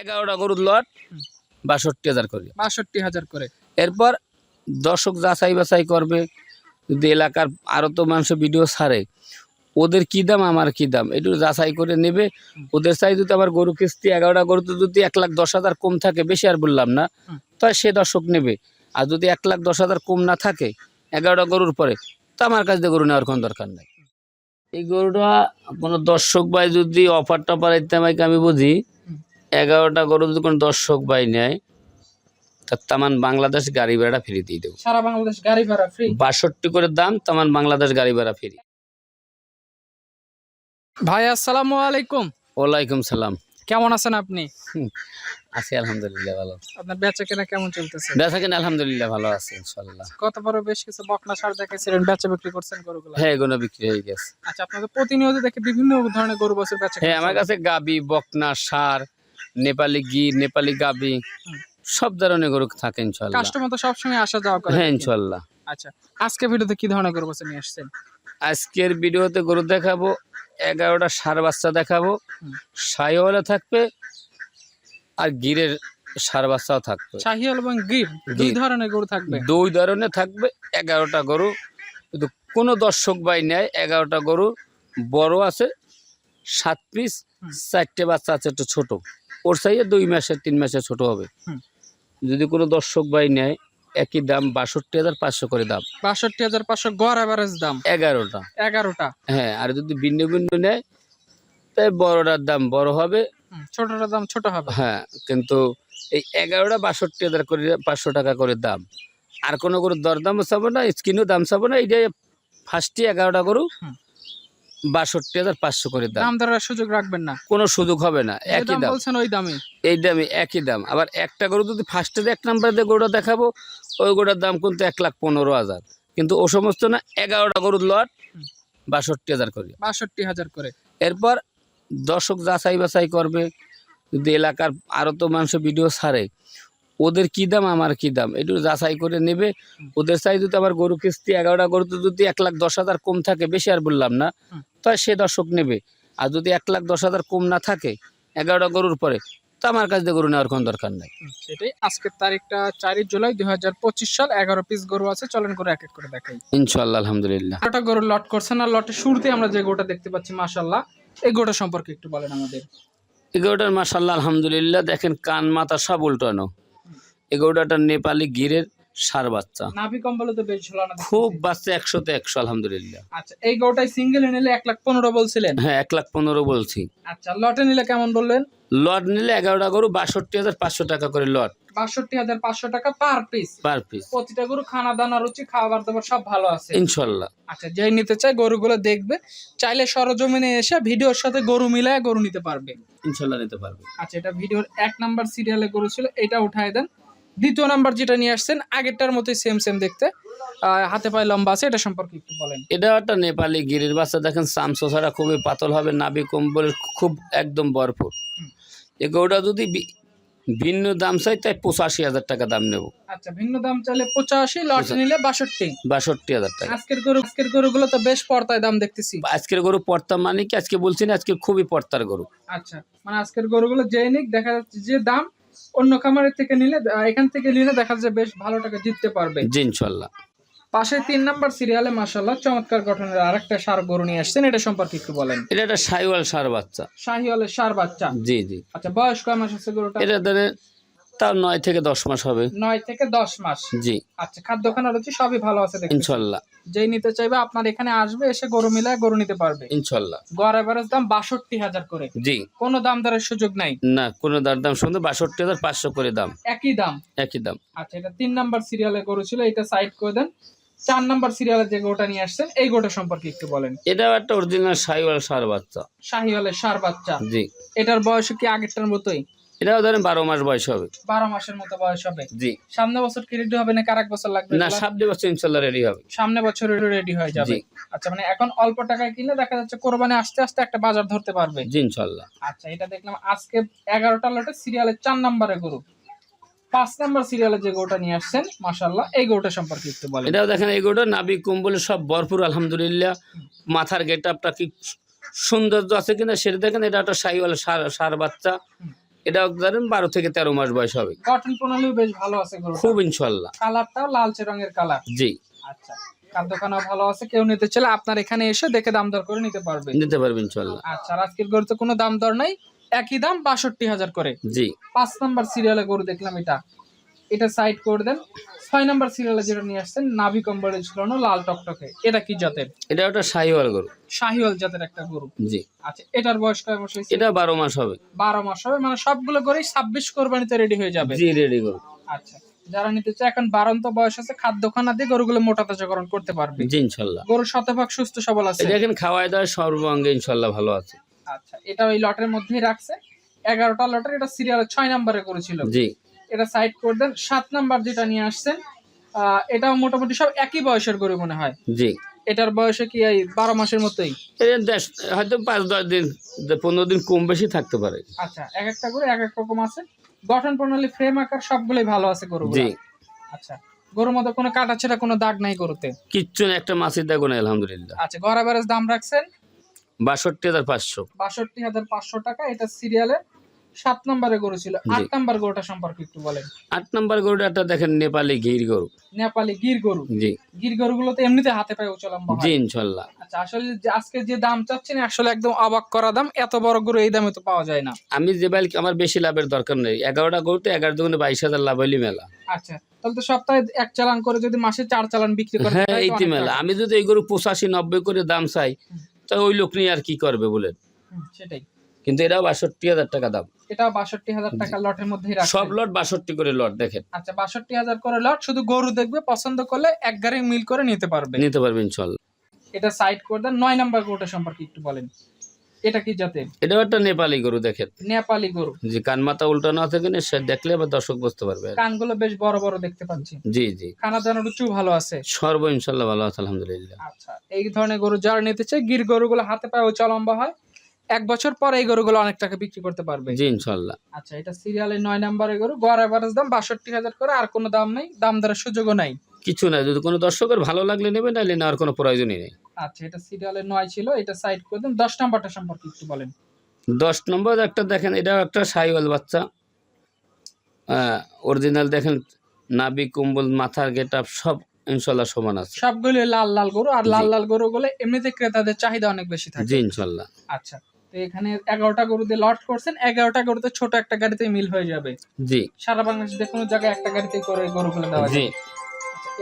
এগারোটা গরুর লট বাষট্টি হাজার করে। বাষট্টি হাজার করে। এরপর দর্শক যাচাই বাছাই করবে যদি এলাকার আরও তো মানুষ ভিডিও ছাড়ে ওদের কি দাম আমার কি দাম? একটু যাচাই করে নেবে। ওদের চাই যদি আবার গরু কিস্তি এগারোটা গরুতে যদি এক লাখ দশ হাজার কম থাকে বেশি আর বললাম না। তাই সে দর্শক নেবে। আর যদি এক লাখ দশ হাজার কম না থাকে এগারোটা গরুর পরে তো আমার কাছ থেকে গরু নেওয়ার কোনো দরকার নেই। এই গরুটা কোনো দর্শক ভাই যদি অফার টফার ইত্যাদি আমি বুঝি। এগারোটা গরু যদি কোনো দর্শক ভাই নেয় তা তামান বাংলাদেশ গাড়ি ভাড়া ফ্রি দিয়ে দেবো। সারা বাংলাদেশ গাড়ি ভাড়া ফ্রি? বাষট্টি করে দাম তামান বাংলাদেশ গাড়ি ভাড়া ফ্রি। ভাই আসসালামু আলাইকুম। ওয়ালাইকুম সালাম। কেমন আছেন আপনি? আছি আলহামদুলিল্লাহ ভালো। আপনার বেচা কেনা কেমন চলতেছে? বেচা কিনা আলহামদুলিল্লাহ ভালো আছে ইনশাল্লাহ কত বড় বেশ কিছু বকনা সার দেখাইছিলেন বেচা বিক্রি করছেন গরুগুলো। হ্যাঁ এগুলো বিক্রি হয়ে গেছে। আচ্ছা আপনাদের প্রতিনিয়ত দেখে বিভিন্ন ধরনের গরু বছর বেচা হ্যাঁ আমার কাছে গাবি বকনা সার নেপালি গি নেপালি গাবি সব ধরনের গরু থাকে ইনশাল্লাহ কাস্টমার তো সবসময় আসা যাওয়া করে। হ্যাঁ ইনশাল্লাহ আচ্ছা আজকে ভিডিওতে কি ধরনের গরু বছর নিয়ে আসছেন? আজকের ভিডিওতে গরু দেখাবো এগারোটা সার বাচ্চা দেখাবো। সাইওয়ালা থাকবে আর গিরের সার বাচ্চাও থাকবে। শাহিয়াল এবং গির দুই ধরনের গরু থাকবে। দুই ধরনের থাকবে এগারোটা গরু। কিন্তু কোনো দর্শক বাই নেয় এগারোটা গরু বড় আছে সাত পিস চারটে বাচ্চা আছে একটু ছোট। ওর সাইজে দুই মাসের তিন মাসের ছোট হবে। যদি কোনো দর্শক বাই নেয় একই দাম বাষট্টি হাজার পাঁচশো করে দাম। বাষট্টি হাজার পাঁচশো গড় অ্যাভারেজ দাম। এগারোটা। এগারোটা? হ্যাঁ আর যদি ভিন্ন ভিন্ন নেয় তাই বড়টার দাম বড় হবে। ছোটটার দাম ছোট হবে। হ্যাঁ কিন্তু এই এগারোটা বাষট্টি হাজার করে পাঁচশো টাকা করে দাম। আর কোনো গরুর দরদামও চাবো না স্কিনও দাম চাবো না এইটাই ফার্স্টে এগারোটা গরু। হুম। বাষট্টি হাজার পাঁচশো করে দাম। দাম দরের সুযোগ রাখবেন না। কোনো সুযোগ হবে না। একই দাম বলছেন ওই দামে। এই দামে একই দাম। আবার একটা গরু যদি ফার্স্টে এক নাম্বার দিয়ে গরুটা দেখাবো ওই গরুটার দাম কিন্তু এক লাখ পনেরো হাজার। কিন্তু ও সমস্ত না এগারোটা গরুর লট বাষট্টি হাজার করে। বাষট্টি হাজার করে। এরপর দর্শক যাচাই বাছাই করবে যদি এলাকার আরও তো মানুষ ভিডিও ছাড়ে ওদের কি দাম আমার কি দাম? একটু যাচাই করে নেবে। ওদের চাই যদি আবার গরু কিস্তি এগারোটা গরুতে যদি এক লাখ দশ হাজার কম থাকে বেশি আর বললাম না। তাই সে দর্শক নেবে। আর যদি এক লাখ দশ হাজার কম না থাকে এগারোটা গরুর পরে তো আমার কাছ দিয়ে গরু নেওয়ার কোনো দরকার নেই। সেটাই আজকের তারিখটা চারই জুলাই দুই হাজার পঁচিশ সাল এগারো পিস গরু আছে চলেন করে এক এক করে দেখাই। ইনশাল্লাহ আলহামদুলিল্লাহ। এগারোটা গরু লট করছেন আর লটের শুরুতে আমরা যে গোটা দেখতে পাচ্ছি মাশাল্লাহ এই গোটা সম্পর্কে একটু বলেন আমাদের। এগারোটার মাসাল্লাহ আলহামদুলিল্লাহ দেখেন কান মাথা সব উল্টানো। এগারোটাটা নেপালি গিরের সার বাচ্চা। নাভি কম্বলে তো বেশ ঝোলানো খুব বাচ্চা একশোতে একশো আলহামদুলিল্লাহ। আচ্ছা এই গোটাই সিঙ্গেল নিলে এক লাখ পনেরো বলছিলেন? হ্যাঁ এক লাখ পনেরো বলছি। আচ্ছা লটে নিলে কেমন বললেন? লট নিলে এগারোটা গরু বাষট্টি হাজার পাঁচশো টাকা করে লট। বাষট্টি হাজার পাঁচশো টাকা পার পিস পার পিস প্রতিটা গরু খানা দানা রুচি খাবার দাবার সব ভালো আছে। ইনশাল্লাহ। আচ্ছা যেই নিতে চায় গরুগুলো দেখবে চাইলে সরজমিনে এসে ভিডিওর সাথে গরু মিলায় গরু নিতে পারবে। ইনশাল্লাহ নিতে পারবে। আচ্ছা এটা ভিডিওর এক নাম্বার সিরিয়ালে গরু ছিল এটা উঠায় দেন। দ্বিতীয় নাম্বার যেটা নিয়ে আসছেন আগেরটার মতোই সেম সেম দেখতে। হাতে পায়ে লম্বা আছে এটা সম্পর্কে একটু বলেন। এটা একটা নেপালি গিরির বাচ্চা দেখেন সামসোসারা খুবই পাতল হবে নাবি কম্বল খুব একদম ভরপুর। এই গরুটা যদি ভিন্ন দাম চাই তাই পঁচাশি হাজার টাকা দাম নেব। আচ্ছা ভিন্ন দাম চাইলে পঁচাশি লট। নিলে বাষট্টি। বাষট্টি হাজার টাকা। আজকের গরু আজকের গরুগুলো তো বেশ পর্তায় দাম দেখতেছি। আজকের গরু পর্তা মানে কি আজকে বলছি না আজকে খুবই পর্তার গরু। আচ্ছা মানে আজকের গরুগুলো যে নিক দেখা যাচ্ছে যে দাম অন্য খামারের থেকে নিলে এখান থেকে নিলে দেখা যায় বেশ ভালো টাকা জিততে পারবে। জি ইনশাল্লাহ। পাশে তিন নাম্বার সিরিয়ালে মাসাল্লাহ চমৎকার গঠনের আরেকটা সার গরু নিয়ে আসছেন। এটা সম্পর্কে একটু বলেন। এটা একটা শাহিওয়াল সার বাচ্চা। শাহিওয়ালের সার বাচ্চা। জি জি। আচ্ছা বয়স কয় মাস আছে গরুটা এটা ধরে তাও নয় থেকে দশ মাস হবে। নয় থেকে দশ মাস। জি। আচ্ছা খাদ্যখানা রুচি সবই ভালো আছে ইনশাল্লাহ। যেই নিতে চাইবে আপনার এখানে আসবে এসে গরু মিলায় গরু নিতে পারবে। ইনশাল্লাহ। গড় এভারেজ দাম বাষট্টি হাজার করে। জি। কোনো দাম দরের সুযোগ নাই। না কোনো দার দাম শুনতে বাষট্টি হাজার পাঁচশো করে দাম। একই দাম। একই দাম। আচ্ছা এটা তিন নাম্বার সিরিয়ালে গরু ছিল এটা সাইড করে দেন। চার নাম্বার সিরিয়ালে যে গোটা নিয়ে আসছেন এই গোটা সম্পর্কে একটু বলেন। এটাও একটা অরিজিনাল সাইওয়াল সার বাচ্চা। শাহিওয়ালের সার বাচ্চা। জি। এটার বয়স কি আগেরটার মতোই? এটাও ধরেন বারো মাস বয়স হবে। বারো মাসের মতো বয়স হবে। জি। সামনে বছর কি রেডি হবে নাকি আরেক বছর লাগবে? না? সামনে বছর ইনশাল্লাহ রেডি হবে। সামনে বছর রেডি হয়ে যাবে। আচ্ছা মানে এখন অল্প টাকায় কিনলে দেখা যাচ্ছে কোরবানি আস্তে আস্তে একটা বাজার ধরতে পারবে। জি ইনশাল্লাহ। আচ্ছা এটা দেখলাম আজকে এগারোটা লটে সিরিয়ালের চার নাম্বারে গরু। পাঁচ নাম্বার সিরিয়ালে যে গরুটা নিয়ে আসছেন মাসাল্লাহ এই গরুটা সম্পর্কে একটু বলেন। এটাও দেখেন এগুলো নাবি কম্বলে সব ভরপুর আলহামদুলিল্লাহ। মাথার গেট আপটা কি সৌন্দর্য আছে কিনা সেটা দেখেন এটা একটা সাইওয়াল সার সার বাচ্চা। এটা ধরেন বারো থেকে তেরো মাস বয়স হবে। কটন প্রণালী বেশ ভালো আছে খুব ইনশাল্লাহ। কালারটাও লালচে রঙের কালার। জি। আচ্ছা ভালো আছে কেউ নিতে চাইলে আপনার এখানে এসে দেখে দাম দর করে নিতে পারবে। নিতে পারবে ইনশাল্লাহ। আচ্ছা আজকের কোনো দাম দর নাই একই দাম বাষট্টি হাজার করে। জি। পাঁচ নাম্বার সিরিয়ালে গরু দেখলাম এটা। এটা সাইড করে দেন। ছয় নাম্বার সিরিয়ালে যেটা নিয়ে আসছেন নাভি কম্বলের ঝুলানো লাল টকটকে। এটা কি জাতের? এটা ওটা শাহিওয়াল গরু। শাহিওয়াল জাতের একটা গরু। জি। আচ্ছা এটার বয়স কয় মাস হয়েছে? এটা বারো মাস হবে। বারো মাস হবে মানে সবগুলো গরুই ছাব্বিশ কোরবানিতে রেডি হয়ে যাবে। জি রেডি গরু। আচ্ছা যারা নিতে চায় এখন বারন্ত বয়স আছে খাদ্যখানা দিয়ে গরুগুলো মোটা তাজাকরণ করতে পারবে। জি ইনশাল্লাহ। গরু শতভাগ সুস্থ সবল আছে। এটা এখন খাওয়াই দাওয়ায় সর্বাঙ্গে ইনশাল্লাহ ভালো আছে। আচ্ছা এটা ওই লটের মধ্যেই রাখছে। এগারোটা লটের এটা সিরিয়ালের ছয় নম্বরে করেছিল জি। এটা সাইড করে দেন। সাত নাম্বার যেটা নিয়ে আসছেন এটাও মোটামুটি সব একই বয়সের গরু মনে হয়? জি। এটার বয়সে কি এই বারো মাসের মতোই? দেশ হয়তো পাঁচ দশ দিন পনেরো দিন কম বেশি থাকতে পারে। আচ্ছা এক একটা গরু এক এক রকম আছে। গঠন প্রণালী ফ্রেম আকার সবগুলোই ভালো আছে গরু জি। আচ্ছা গরুর মধ্যে কোনো কাটা ছেঁড়া কোনো দাগ নাই গরুতে? কিচ্ছু না একটা মাছের দেখো না আলহামদুলিল্লাহ। আচ্ছা গড় অ্যাভারেজ দাম রাখছেন? বাষট্টি হাজার পাঁচশো। বাষট্টি হাজার পাঁচশো টাকা এটা সিরিয়ালে সাত নম্বরে গরু ছিল। আট নম্বর গরুটা সম্পর্কে একটু বলেন। আট নম্বর গরুটা দেখেন নেপালি গির গরু। নেপালি গির গরু। জি। গির গরুগুলো তো এমনিতে হাতে পায়ে উঁচু লম্বা জি ইনশাল্লাহ। আচ্ছা আসলে আজকে যে দাম চাচ্ছেন আসলে একদম অবাক করা দাম। এত বড় গরু এই দামে তো পাওয়া যায় না। আমি যে বাইল আমার বেশি লাভের দরকার নেই। এগারোটা গরুতে এগারো দুগুণে বাইশ হাজার লাভ হইলি মেলা। আচ্ছা তাহলে তো সপ্তাহে এক চালান করে যদি মাসে চার চালান বিক্রি করে হ্যাঁ এইটি মেলা। আমি যদি এই গরু পঁচাশি নব্বই করে দাম চাই তা ওই লোক নিয়ে আর কি করবে বলেন? সেটাই। কিন্তু এটাও বাষট্টি হাজার টাকা দাম। এটা বাষট্টি হাজার টাকা লটের মধ্যেই রাখছে। সব লট বাষট্টি করে লট দেখেন। আচ্ছা বাষট্টি হাজার করে লট শুধু গরু দেখবে পছন্দ করলে এক গাড়ি মিল করে নিতে পারবে। নিতে পারবেন ইনশাল্লাহ। এটা সাইড করে দেন। নয় নাম্বার গরুটা সম্পর্কে একটু বলেন। এটা কি জাতের? এটাও একটা নেপালি গরু দেখেন। নেপালি গরু। যে কান মাথা উল্টানো আছে কিনা সে দেখলে আবার দর্শক বুঝতে পারবে। কানগুলো বেশ বড় বড় দেখতে পাচ্ছি। জি জি। খানা দানার উঁচু ভালো আছে। সর্ব ইনশাল্লাহ ভালো আছে আলহামদুলিল্লাহ। আচ্ছা এই ধরনের গরু যারা নিতে চায় গির গরুগুলো হাতে পায়ে উঁচা লম্বা হয়। এক বছর পরে এই গরুগুলো অনেক টাকা বিক্রি করতে পারবে। জি ইনশাল্লাহ। আচ্ছা এটা সিরিয়ালের নয় নাম্বারের গরু। গড় অ্যাভারেজ দাম বাষট্টি হাজার করে আর কোনো দাম নেই দাম দরের সুযোগও নাই। কিছু নাই যদি কোনো দর্শকের ভালো লাগলে নেবে নাহলে নেওয়ার কোনো প্রয়োজনই নেই। আচ্ছা এটা সিরিয়ালের নয় ছিল এটা সাইড করে দেন। দশ নাম্বারটা সম্পর্কে একটু বলেন। দশ নম্বর একটা দেখেন এটাও একটা সাইওয়াল বাচ্চা। অরিজিনাল দেখেন নাবি কুম্বল মাথার গেট আপ সব ইনশাল্লাহ সমান আছে। সবগুলো লাল লাল গরু আর লাল লাল গরু গরুগুলো এমনিতে ক্রেতাদের চাহিদা অনেক বেশি থাকে। জি ইনশাল্লাহ। আচ্ছা তো এখানে এগারোটা গরু দিয়ে লট করছেন এগারোটা গরুতে ছোট একটা গাড়িতে মিল হয়ে যাবে। জি। সারা বাংলাদেশ যে কোনো জায়গায় একটা গাড়িতে করে গরুগুলো দেওয়া জি।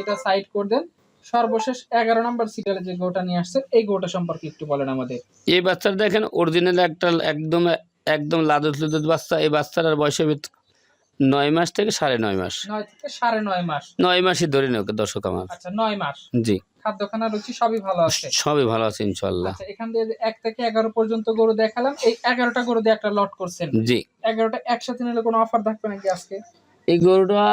এটা সাইড করে দেন। সর্বশেষ এগারো নম্বর সিরিয়ালে যে গোটা নিয়ে আসছেন এই গোটা সম্পর্কে একটু বলেন আমাদের। এই বাচ্চাটা দেখেন অরিজিনাল একটা একদম একদম লাদত লুদত বাচ্চা। এই বাচ্চাটার বয়সে নয় মাস থেকে সাড়ে নয় মাস। নয় থেকে সাড়ে নয় মাস। নয় মাসই ধরে নেও দর্শক আমার। আচ্ছা নয় মাস। জি। খাদ্যখানা রুচি সবই ভালো আছে। সবই ভালো আছে আচ্ছা এখান দিয়ে এক থেকে এগারো পর্যন্ত গরু দেখালাম। এই এগারোটা গরু দিয়ে একটা লট করছেন। জি। এগারোটা একসাথে নিলে কোনো অফার থাকবে নাকি আজকে? এই গরুটা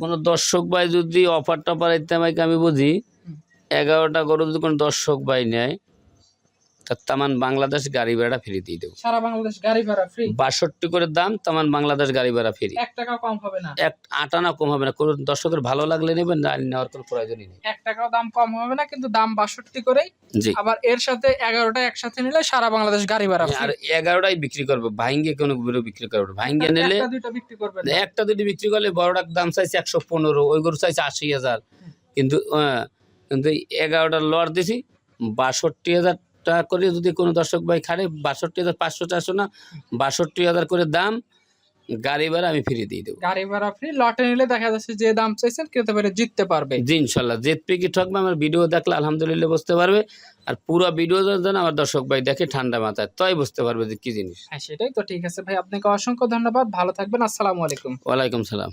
কোনো দর্শক ভাই যদি অফার টফার ইত্যাদি আমি বুঝি এগারোটা গরু যদি কোনো দর্শক ভাই নেয় তার তামান বাংলাদেশ গাড়ি ভাড়া ফ্রি দিয়ে দেবো। সারা বাংলাদেশ গাড়ি ভাড়া ফ্রি বাষট্টি করে দাম তামান বাংলাদেশ গাড়ি ভাড়া ফ্রি। এক টাকাও কম হবে না। এক আটানা কম হবে না। কোনো দর্শকের ভালো লাগলে নেবেন না নেওয়ার কোনো প্রয়োজনই নেই। এক টাকাও দাম কম হবে না কিন্তু দাম বাষট্টি করেই। জি। আবার এর সাথে এগারোটা একসাথে নিলে সারা বাংলাদেশ গাড়ি ভাড়া আর। এগারোটাই বিক্রি করবে। ভাইঙ্গে কোনো গরু বিক্রি করবে ভাইঙ্গে নিলে দুইটা বিক্রি করবেন না। একটা দুটি বিক্রি করলে বড়টার দাম চাইছে একশো পনেরো ওই গরু চাইছে আশি হাজার। কিন্তু কিন্তু এই এগারোটার লট দিছি বাষট্টি হাজার টাকা করে যদি কোনো দর্শক ভাই খারে বাষট্টি হাজার পাঁচশো চারশো না বাষট্টি হাজার করে দাম গাড়ি ভাড়া আমি ফ্রি দিয়ে দেবো। গাড়ি ভাড়া ফ্রি লটে নিলে দেখা যাচ্ছে যে দাম চাইছেন কেউ পারে জিততে পারবে। জি ইনশাল্লাহ জেতপি কি ঠকবে আমার ভিডিও দেখলে আলহামদুলিল্লাহ বুঝতে পারবে আর পুরো ভিডিও যেন আমার দর্শক ভাই দেখে ঠান্ডা মাথায় তাই বুঝতে পারবে যে কি জিনিস। হ্যাঁ সেটাই তো ঠিক আছে ভাই আপনাকে অসংখ্য ধন্যবাদ ভালো থাকবেন আসসালামু আলাইকুম। ওয়ালাইকুম সালাম।